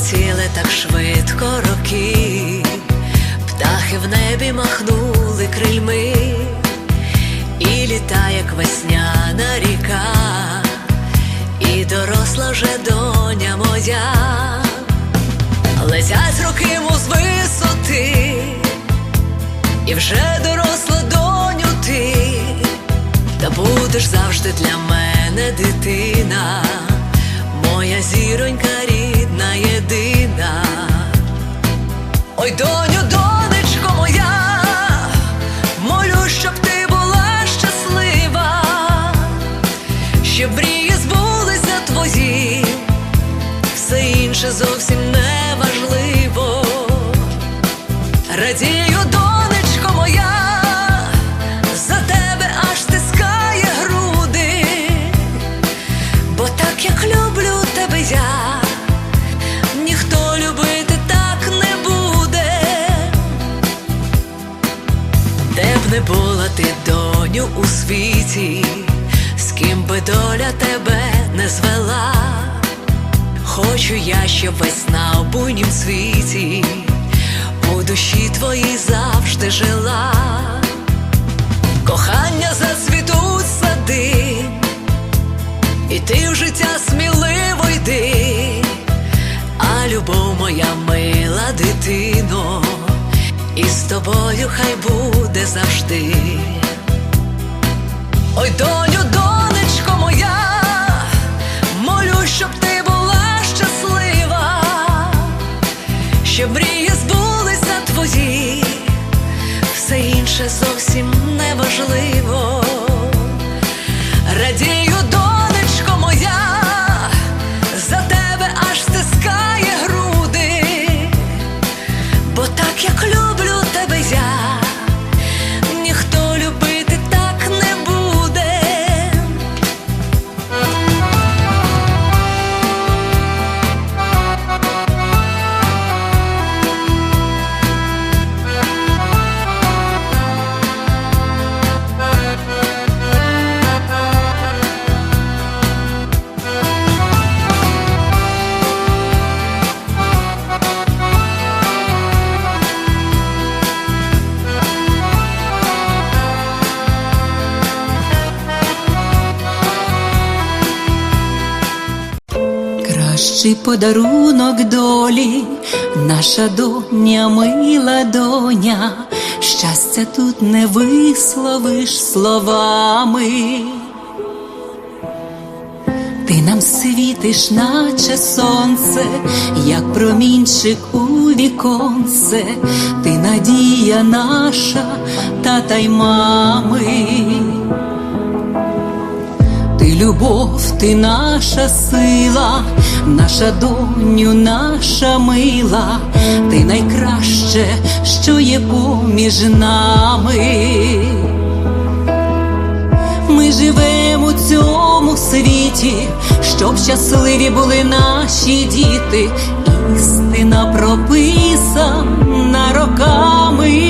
Пролетіли так швидко роки, птахи в небі махнули крильми, і літа, як весняна ріка, і доросла вже доня моя, летять роки мов з висоти, і вже доросла доню ти, та будеш завжди для мене дитина, моя зіронька рідна, єдина. Ой, доню, доню, у світі, з ким би доля тебе не звела. Хочу я, щоб весна в буйнім світі у душі твоїй завжди жила. Кохання зацвітуть сади, і ти в життя сміливо йди, а любов моя мила дитино, і з тобою хай буде завжди. Ой, доню, донечко моя, молю, щоб ти була щаслива, щоб мрії збулися твої, все інше зовсім не важливо. Кращий подарунок долі, наша доня, мила доня, щастя тут не висловиш словами. Ти нам світиш, наче сонце, як промінчик у віконце, ти надія наша, тата й мами. Любов, ти наша сила, наша доню, наша мила, ти найкраще, що є поміж нами. Ми живемо у цьому світі, щоб щасливі були наші діти, істина прописана роками.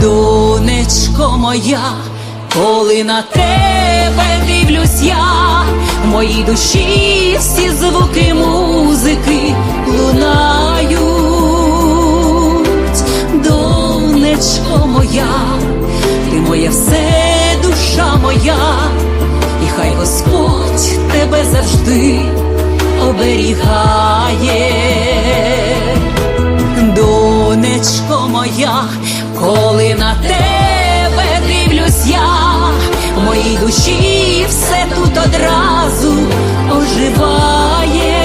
Донечко моя, коли на тебе дивлюсь я, в моїй душі всі звуки музики лунають. Донечко моя, ти моє все, душа моя, і хай Господь тебе завжди оберігає донечко моя, коли на тебе душі все тут одразу оживає,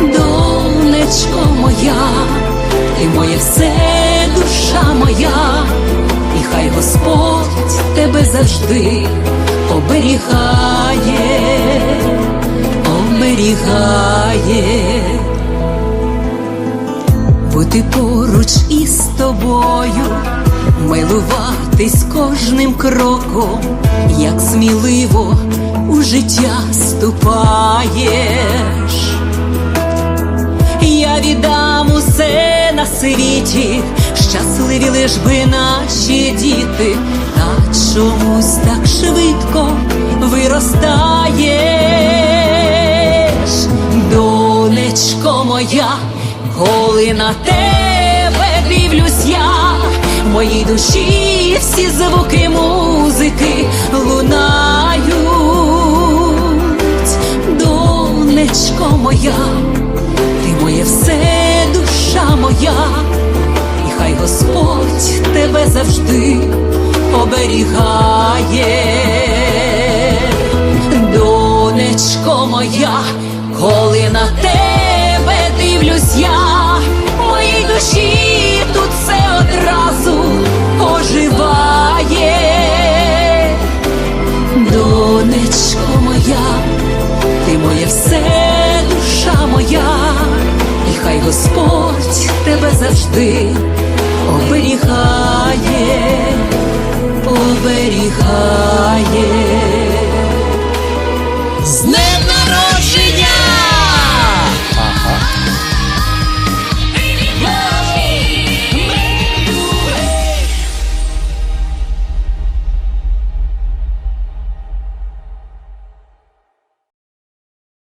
донечко моя, ти моє все, душа моя, і хай Господь тебе завжди оберігає, оберігає. Бути поруч із тобою, милуватись кожним кроком, як сміливо у життя ступаєш. Я віддам усе на світі, щасливі лиш би наші діти, та чомусь так швидко виростає. моя, коли на я, моїй душі всі звуки музики лунають, донечко моя, ти моє все, душа моя, і хай Господь тебе завжди оберігає. Донечко моя, коли на тебе дивлюсь я, моїй душі донечко моя, ти моє все, душа моя, і хай Господь тебе завжди оберігає.